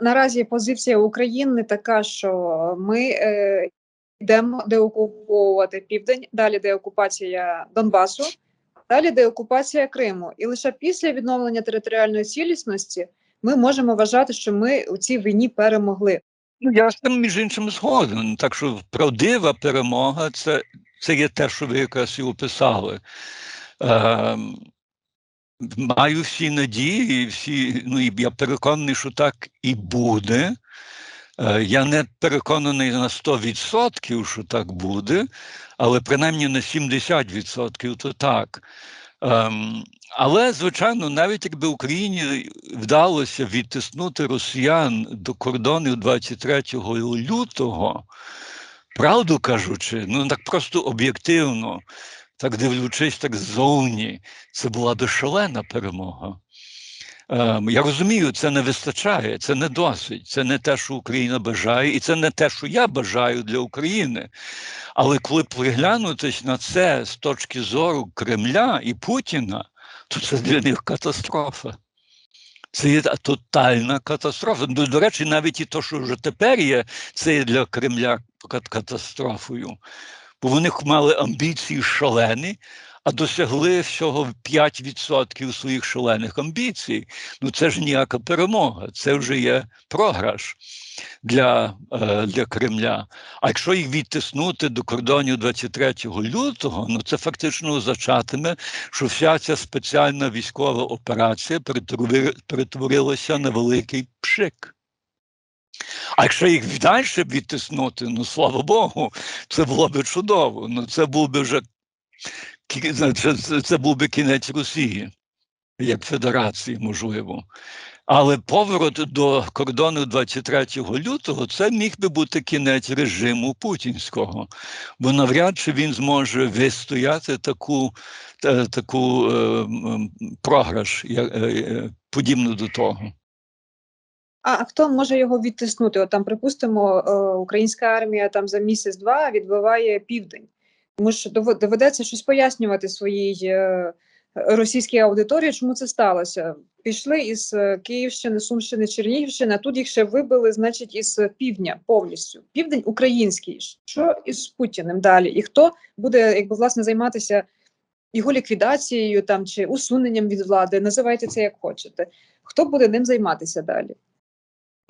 наразі позиція України така, що ми е, йдемо деокуповувати південь, далі деокупація Донбасу, далі деокупація Криму. І лише після відновлення територіальної цілісності ми можемо вважати, що ми у цій війні перемогли. Ну, я з тим між іншим згоден. Так що правдива перемога це, це є те, що ви якраз і описали. Е, маю всі надії, всі, ну і я переконаний, що так і буде. Е, я не переконаний на 100%, що так буде, але принаймні на 70% то так. Ем, але, звичайно, навіть якби Україні вдалося відтиснути росіян до кордонів 23 лютого, правду кажучи, ну так просто об'єктивно, так дивлячись так ззовні, це була би шалена перемога. Ем, я розумію, це не вистачає, це не досить, це не те, що Україна бажає, і це не те, що я бажаю для України. Але коли приглянутись на це з точки зору Кремля і Путіна, то це для них катастрофа. Це є тотальна катастрофа. До, до речі, навіть і те, що вже тепер є, це є для Кремля катастрофою. Бо вони мали амбіції шалені, а досягли всього 5% своїх шалених амбіцій. Ну це ж ніяка перемога, це вже є програш для е, для Кремля. А якщо їх відтиснути до кордонів 23 лютого, ну це фактично означатиме, що вся ця спеціальна військова операція перетворилася на великий пшик. А якщо їх далі відтиснути, ну слава Богу, це було б чудово. Ну це був би вже це, це був би кінець Росії, як Федерації, можливо. Але поворот до кордону 23 лютого це міг би бути кінець режиму путінського, бо навряд чи він зможе вистояти таку таку е, програш, е, подібну до того. А хто може його відтиснути? От там, припустимо, е, українська армія там за місяць-два відбиває південь. Тому що доведеться щось пояснювати своїй е, російській аудиторії, чому це сталося. Пішли із е, Київщини, Сумщини, Чернігівщини, а тут їх ще вибили, значить, із півдня повністю. Південь український. Що із Путіним далі? І хто буде, якби власне, займатися його ліквідацією там чи усуненням від влади? Називайте це як хочете. Хто буде ним займатися далі?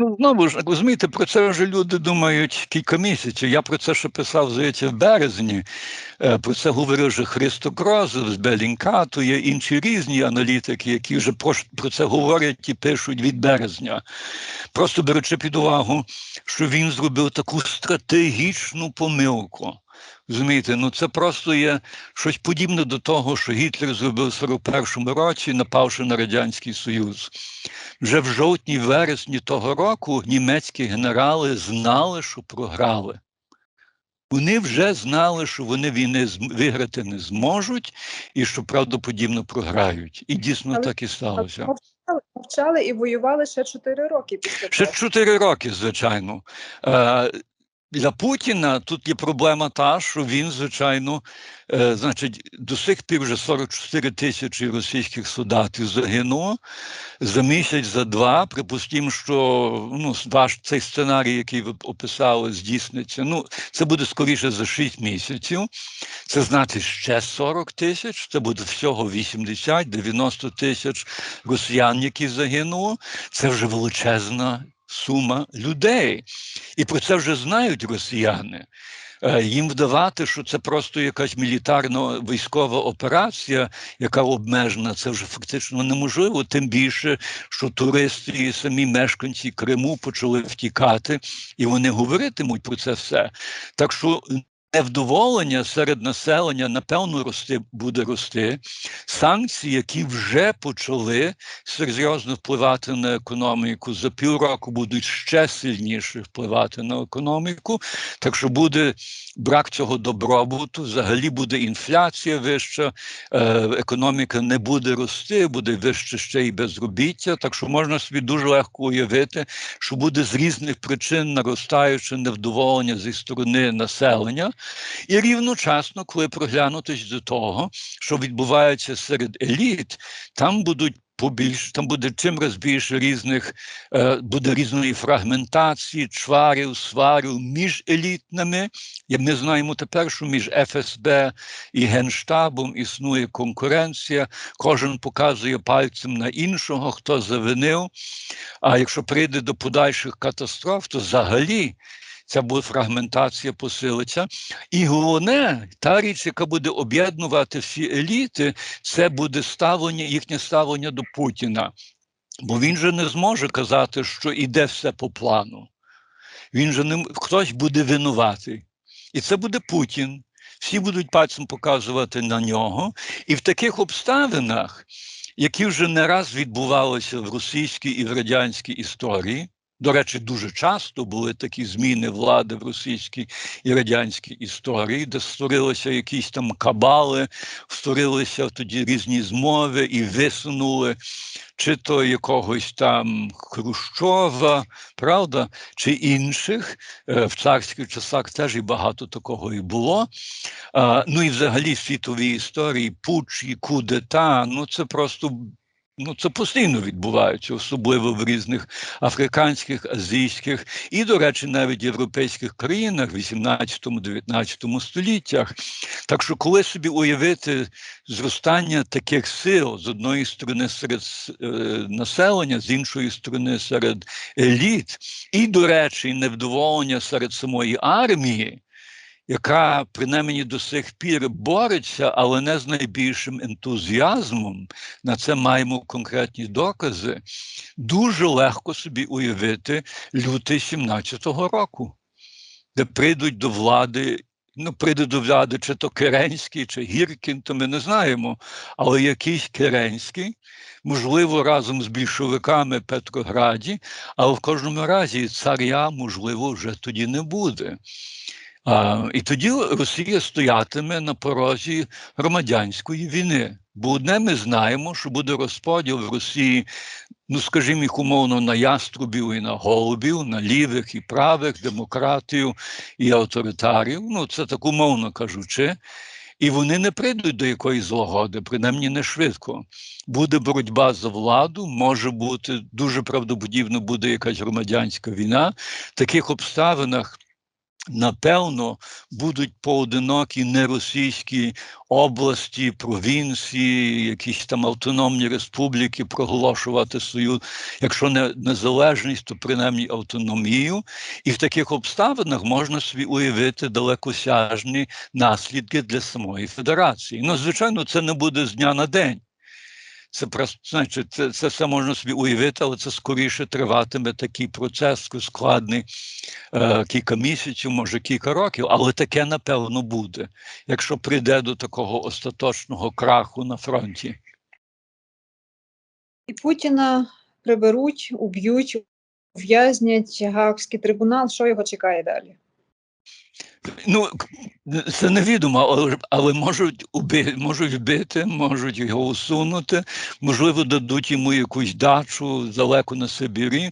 Ну, знову ж розумієте, про це вже люди думають кілька місяців. Я про це ще писав, здається, в березні. Е, про це говорив вже Христо Крозов з Белінкату, є інші різні аналітики, які вже про, про це говорять і пишуть від березня. Просто беручи під увагу, що він зробив таку стратегічну помилку. Розумієте, ну це просто є щось подібне до того, що Гітлер зробив у 41-му році, напавши на Радянський Союз. Вже в жовтні, вересні того року німецькі генерали знали, що програли. Вони вже знали, що вони війни виграти не зможуть і що правдоподібно програють. І дійсно Але так і сталося. Мовчали і воювали ще 4 роки після ще 4 роки, звичайно. Для Путіна тут є проблема та, що він, звичайно, е, значить, до сих пір вже 44 тисячі російських солдатів загинуло за місяць, за два. Припустимо, що ну, ваш цей сценарій, який ви описали, здійсниться. Ну, це буде скоріше за 6 місяців. Це значить ще 40 тисяч. Це буде всього 80-90 тисяч росіян, які загинуло. Це вже величезна сума людей. І про це вже знають росіяни. Е, їм вдавати, що це просто якась мілітарно військова операція, яка обмежена, це вже фактично неможливо. Тим більше, що туристи і самі мешканці Криму почали втікати, і вони говоритимуть про це все. Так що Невдоволення серед населення, напевно, рости буде рости. Санкції, які вже почали серйозно впливати на економіку, за півроку будуть ще сильніше впливати на економіку. Так що буде брак цього добробуту, взагалі буде інфляція вища, е, економіка не буде рости, буде вище ще й безробіття. Так що можна собі дуже легко уявити, що буде з різних причин наростаюче невдоволення зі сторони населення. І рівночасно, коли проглянутись до того, що відбувається серед еліт, там будуть побільше, там буде чим раз більше різних, е, буде різної фрагментації, чварів, сварів між елітними. І ми знаємо тепер, що між ФСБ і Генштабом існує конкуренція. Кожен показує пальцем на іншого, хто завинив. А якщо прийде до подальших катастроф, то взагалі ця буде фрагментація посилиться. І головне, та річ, яка буде об'єднувати всі еліти, це буде ставлення, їхнє ставлення до Путіна. Бо він же не зможе казати, що іде все по плану. Він же не хтось буде винуватий. І це буде Путін. Всі будуть пальцем показувати на нього. І в таких обставинах, які вже не раз відбувалися в російській і в радянській історії, до речі, дуже часто були такі зміни влади в російській і радянській історії, де створилися якісь там кабали, створилися тоді різні змови і висунули чи то якогось там Хрущова, правда, чи інших. Е, В царських часах теж і багато такого і було. Ну і взагалі в світовій історії пуч і кудета, ну це просто. Ну, це постійно відбувається, особливо в різних африканських, азійських і, до речі, навіть європейських країнах 18-19 століттях. Так що, коли собі уявити зростання таких сил з одної сторони серед е, населення, з іншої сторони серед еліт, і, до речі, невдоволення серед самої армії, яка принаймні до сих пір бореться, але не з найбільшим ентузіазмом. На це маємо конкретні докази. Дуже легко собі уявити лютий 17-го року, де прийдуть до влади. Ну, прийде до влади чи то Керенський, чи Гіркін, то ми не знаємо. Але якийсь Керенський, можливо, разом з більшовиками Петрограді, але в кожному разі царя, можливо, вже тоді не буде. А, і тоді Росія стоятиме на порозі громадянської війни. Бо одне ми знаємо, що буде розподіл в Росії, ну скажімо, їх умовно на яструбів і на голубів, на лівих і правих, демократів і авторитарів. Ну, це так умовно кажучи. І вони не прийдуть до якоїсь злагоди, принаймні не швидко. Буде боротьба за владу, може бути дуже правдоподібно буде якась громадянська війна. В таких обставинах напевно, будуть поодинокі неросійські області, провінції, якісь там автономні республіки проголошувати свою, якщо не незалежність, то принаймні автономію. І в таких обставинах можна собі уявити далекосяжні наслідки для самої федерації. Ну, звичайно, це не буде з дня на день. Це просто значить, це, це все можна собі уявити, але це скоріше триватиме такий процес складний е, кілька місяців, може кілька років, але таке напевно буде, якщо прийде до такого остаточного краху на фронті. І Путіна приберуть, уб'ють, ув'язнять Гаагський трибунал. Що його чекає далі? Ну, це невідомо, але, але можуть, уби, можуть вбити, можуть його усунути, можливо, дадуть йому якусь дачу далеко на Сибірі,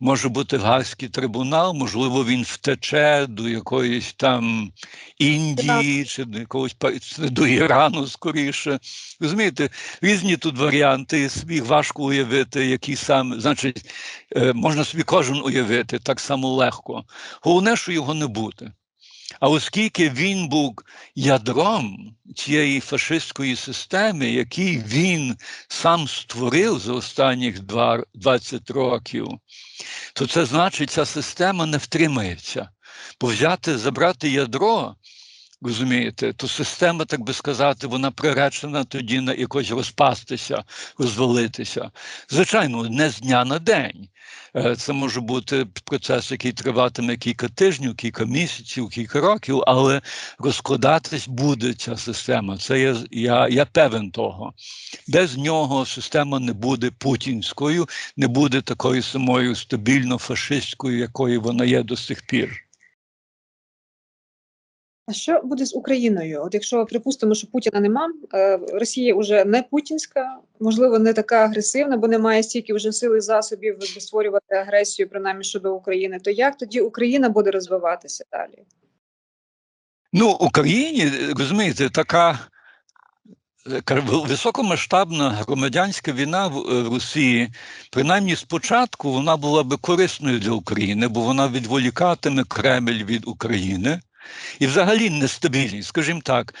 може бути Гаагський трибунал, можливо, він втече до якоїсь там Індії чи до якогось до Ірану скоріше. Розумієте, різні тут варіанти, собі важко уявити, які саме, значить, е, можна собі кожен уявити так само легко. Головне, що його не буде. А оскільки він був ядром цієї фашистської системи, який він сам створив за останніх два- 20 років, то це значить, ця система не втримається. Бо взяти, забрати ядро, розумієте, то система, так би сказати, вона приречена тоді на якось розпастися, розвалитися. Звичайно, не з дня на день. Е, Це може бути процес, який триватиме кілька тижнів, кілька місяців, кілька років, але розкладатись буде ця система. Це я, я, я певен того. Без нього система не буде путінською, не буде такою самою стабільно фашистською, якою вона є до сих пір. А що буде з Україною? От якщо припустимо, що Путіна нема, е, Росія вже не путінська, можливо, не така агресивна, бо немає стільки вже сил і засобів створювати агресію, принаймні щодо України, то як тоді Україна буде розвиватися далі? Ну, Україні, розумієте, така високомасштабна громадянська війна в, е, Росії, принаймні спочатку вона була би корисною для України, бо вона відволікатиме Кремль від України. І взагалі нестабільність, скажімо так,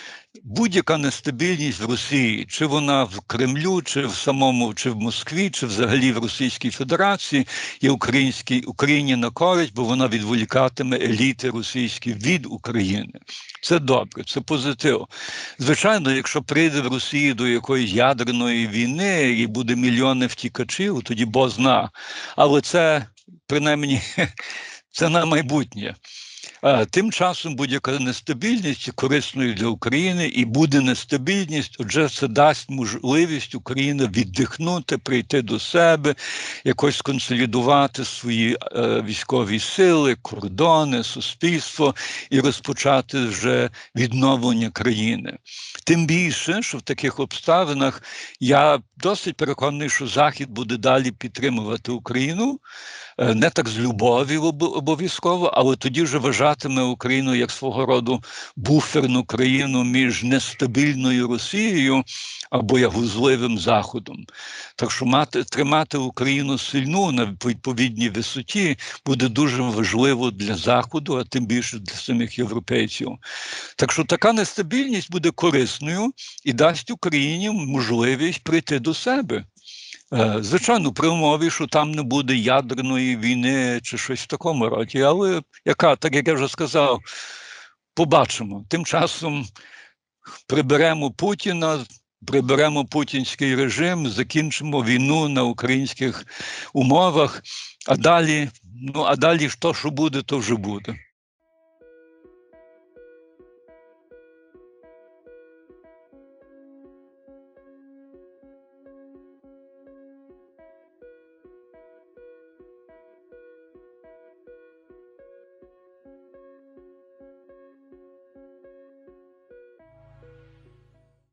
будь-яка нестабільність в Росії, чи вона в Кремлю, чи в самому, чи в Москві, чи взагалі в Російській Федерації, є українській Україні на користь, бо вона відволікатиме еліти російські від України. Це добре, це позитив. Звичайно, якщо прийде в Росії до якоїсь ядерної війни і буде мільйони втікачів, тоді бо зна. Але це принаймні це на майбутнє. Тим часом будь-яка нестабільність корисною для України і буде нестабільність, отже, це дасть можливість Україні віддихнути, прийти до себе, якось консолідувати свої е, військові сили, кордони, суспільство і розпочати вже відновлення країни. Тим більше, що в таких обставинах я досить переконаний, що Захід буде далі підтримувати Україну. Е, Не так з любов'ю обов'язково, але тоді вже вважатиме Україну як свого роду буферну країну між нестабільною Росією або як вузливим Заходом. Так що мати тримати Україну сильну на відповідній висоті буде дуже важливо для Заходу, а тим більше для самих європейців. Так що така нестабільність буде корисною і дасть Україні можливість прийти до себе. Е, Звичайно, при умові, що там не буде ядерної війни чи щось в такому роді, але яка, так як я вже сказав, побачимо. Тим часом приберемо Путіна, приберемо путінський режим, закінчимо війну на українських умовах, а далі, ну а далі то, що буде, то вже буде.